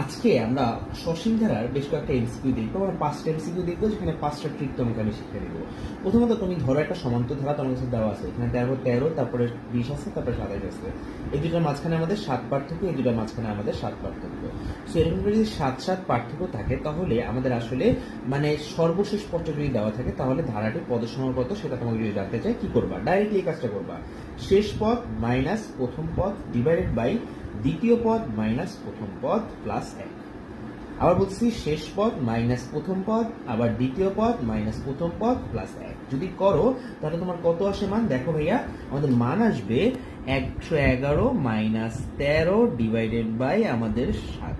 আজকে আমরা সসীম ধারার বেশ কয়েকটা এমসিকিউ দেখব আমরা পাঁচটা এমসিকিউ দেখব, যেখানে পাঁচটা ট্রিক তোমাকে আমি শিখে দেবো। প্রথমত তুমি ধরো একটা সমান্তর ধারা তোমার কাছে দেওয়া আছে। এখানে তেরো তেরো, তারপরে বিশ আছে, তারপরে সাতাশ আছে। এই দুটার মাঝখানে আমাদের সাত পার্থক্য, এই দুটোর মাঝখানে আমাদের সাত পার্থক্য। সো এরকম যদি সাত সাত পার্থক্য থাকে, তাহলে আমাদের আসলে মানে সর্বশেষ পথটা যদি দেওয়া থাকে, তাহলে ধারাটি পদসময় কত সেটা তোমাকে যদি জানতে চাই, কি করবা? ডাইরেক্টলি এই কাজটা করবা। শেষ পথ মাইনাস প্রথম পথ ডিভাইডেড বাই দ্বিতীয় পদ মাইনাস প্রথম পদ প্লাস এক। আবার বলছি শেষ পদ মাইনাস প্রথম পদ, আবার দ্বিতীয় পদ মাইনাস প্রথম পদ প্লাস এক। যদি করো, তাহলে তোমার কত আসে মান? দেখো ভাইয়া, আমাদের মান আসবে একশো এগারো মাইনাস তেরো ডিভাইডেড বাই আমাদের সাত।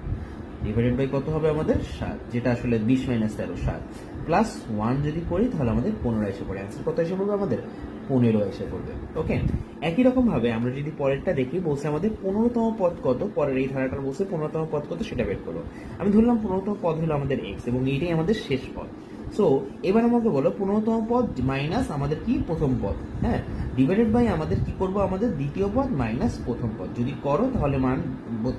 ডিভাইডেড বাই কত হবে আমাদের? সাত, যেটা আসলে বিশ মাইনাস তেরো, সাত। প্লাস ওয়ান যদি করি, তাহলে আমাদের পনেরো এসে পড়ে। অ্যান্সার কত এসে পড়বে আমাদের? পনেরো এসে পড়বে। ওকে একই রকমভাবে আমরা যদি পরেরটা দেখি, বলছে আমাদের পনেরোতম পদ কত? পরের এই ধারাটার বলছে পনেরোতম পদ কত? সেটা বের করো। আমি ধরলাম পনেরোতম পদ হলো আমাদের এক্স এবং এইটাই আমাদের শেষ পদ। সো এবার আমাকে বলো, পনেরোতম পদ মাইনাস আমাদের কি প্রথম পদ? হ্যাঁ ডিভাইডেড বাই আমাদের কি করব? আমাদের দ্বিতীয় পদ মাইনাস প্রথম পদ। যদি করো, তাহলে মান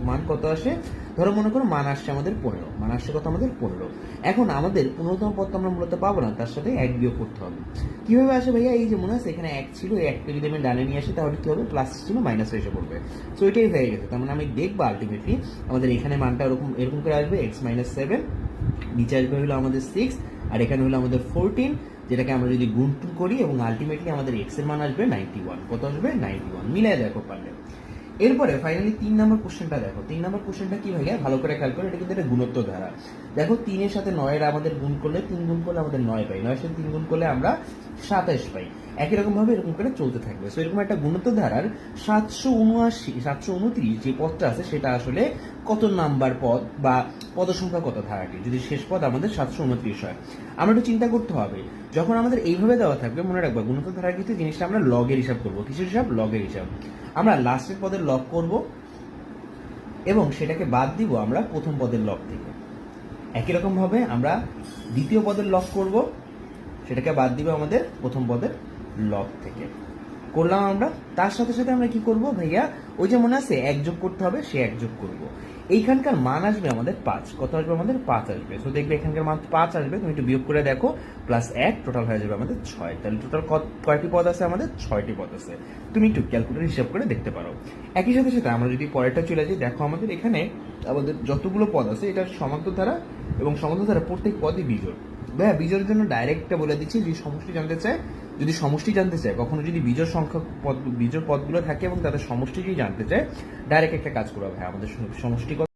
মান কত আসে? ধরো মনে করো মান আসছে আমাদের পনেরো। মান আসছে কত? আমাদের পনেরো। এখন আমাদের পনেরোতম পদ তো আমরা মূলত পাবো না, তার সাথে এক বিয়োগ করতে হবে। কীভাবে আসে ভাইয়া? এই যে মনে আছে, এখানে এক ছিল একটা যদি আমি ডানে নিয়ে আসি, তাহলে কি হবে? প্লাস ছিল মাইনাস এসে পড়বে। সো এটাই হয়ে গেছে। তার মানে আমি দেখব আলটিমেটলি আমাদের এখানে মানটা ওরকম এরকম করে আসবে এক্স মাইনাস সেভেন নিচে আসবে হলো আমাদের সিক্স আর এখানে হলো আমাদের ফোরটিন যেটাকে আমরা যদি গুণ টু করি এবং আলটিমেটলি আমাদের এক্সের মান আসবে নাইনটি ওয়ান কত আসবে? নাইনটি ওয়ান মিলাই দেখো পারলে। এরপরে ফাইনালি তিন নম্বর কোশ্চেনটা দেখো। তিন নম্বর কোশ্চেনটা কি ভাইয়া? ভালো করে খেয়াল করো এটা কিন্তু একটা গুণত্ব ধারা দেখো, তিনের সাথে নয়ের আমাদের গুণ করলে তিন গুণ করলে আমাদের নয় পাই। নয়ের সাথে তিন গুণ করলে আমরা সাতাশ পাই। একই রকম ভাবে এরকম করে চলতে থাকবে। সো এরকম একটা গুণত্ব ধারার সাতশো উনআশি, সাতশো উনত্রিশ যে পদটা আছে, সেটা আসলে কত নাম্বার পদ বা পদ সংখ্যা কত ধারাটি? যদি শেষ পদ আমাদের সাতশো উনত্রিশ হয়। আমরা একটু চিন্তা করতে হবে, যখন আমাদের এইভাবে দেওয়া থাকবে, মনে রাখব গুণত্ব ধারার কিন্তু জিনিসটা আমরা লগের হিসাব করব। কিসের হিসাব? লগের হিসাব। আমরা লাস্টের পদের লগ করব এবং সেটাকে বাদ দিব আমরা প্রথম পদের লগ থেকে। একই রকম ভাবে আমরা দ্বিতীয় পদের লগ করব, সেটাকে বাদ দিব আমাদের প্রথম পদের লগ থেকে। করলাম আমরা, তার সাথে সাথে আমরা কি করব ভাইয়া? ওই যে মনে আছে, এক যোগ করতে হবে, সে এক যোগ করব। এইখানকার মান আসবে আমাদের পাঁচ। কত আসবে আমাদের? পাঁচ আসবে। তো দেখবে এখানকার মান পাঁচ আসবে, তুমি একটু বিয়োগ করে দেখো প্লাস এক টোটাল হয়ে যাবে আমাদের ছয়। তাহলে টোটাল কয়টি পদ আছে আমাদের? ছয়টি পদ আছে। তুমি একটু ক্যালকুলেটর হিসাব করে দেখতে পারো। একই সাথে সাথে আমরা যদি পরেরটা চলে যাই, দেখো আমাদের এখানে আমাদের যতগুলো পদ আছে এটা সমান্তর ধারা এবং সমান্তর ধারা প্রত্যেক পদই বিজোড়। ভাইয়া, বিজয়ের জন্য ডাইরেক্টটা বলে দিচ্ছি, যদি সমষ্টি জানতে চায়, যদি সমষ্টি জানতে চায়, কখনো যদি বিজয় সংখ্যক পদ বিজয় পদগুলো থাকে এবং তাদের সমষ্টি যদি জানতে চায় ডাইরেক্ট একটা কাজ করবে ভাই আমাদের সমষ্টি?